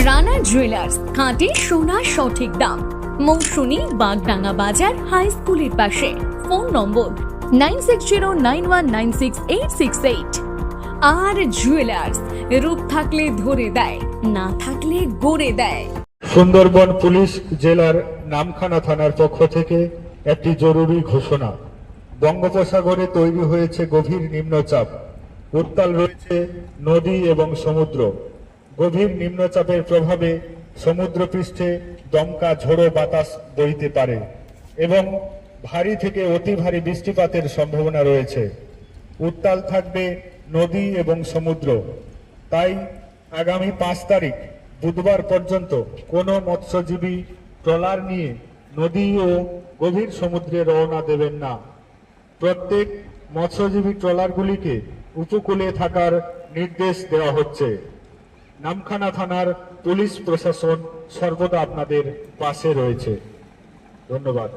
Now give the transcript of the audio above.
Rana jewellers খাঁটি সোনার সঠিক দাম। মৌসুমী বাগডাঙ্গা বাজার হাই স্কুলের পাশে। Phone number nine six zero nine one nine six eight six eight আর জুয়েলার্স রূপ থাকলে ধরে দেয়, না থাকলে গড়ে দেয়। সুন্দরবন পুলিশ জেলার নামখানা থানার পক্ষ থেকে একটি জরুরি ঘোষণা। বঙ্গোপসাগরে তৈরি হয়েছে গভীর নিম্নচাপ। উত্তাল রয়েছে নদী এবং সমুদ্র। গভীর নিম্নচাপের প্রভাবে সমুদ্রপৃষ্ঠে দমকা ঝোড়ো বাতাস বইতে পারে এবং ভারী থেকে অতি ভারী বৃষ্টিপাতের সম্ভাবনা রয়েছে। উত্তাল থাকবে নদী এবং সমুদ্র। তাই আগামী পাঁচ তারিখ, বুধবার পর্যন্ত কোনো মৎস্যজীবী ট্রলার নিয়ে নদী ও গভীর সমুদ্রে রওনা দেবেন না। প্রত্যেক মৎস্যজীবী ট্রলারগুলিকে উপকূলে থাকার নির্দেশ দেওয়া হচ্ছে। নামখানা থানার পুলিশ প্রশাসন সর্বদা আপনাদের পাশে রয়েছে। ধন্যবাদ।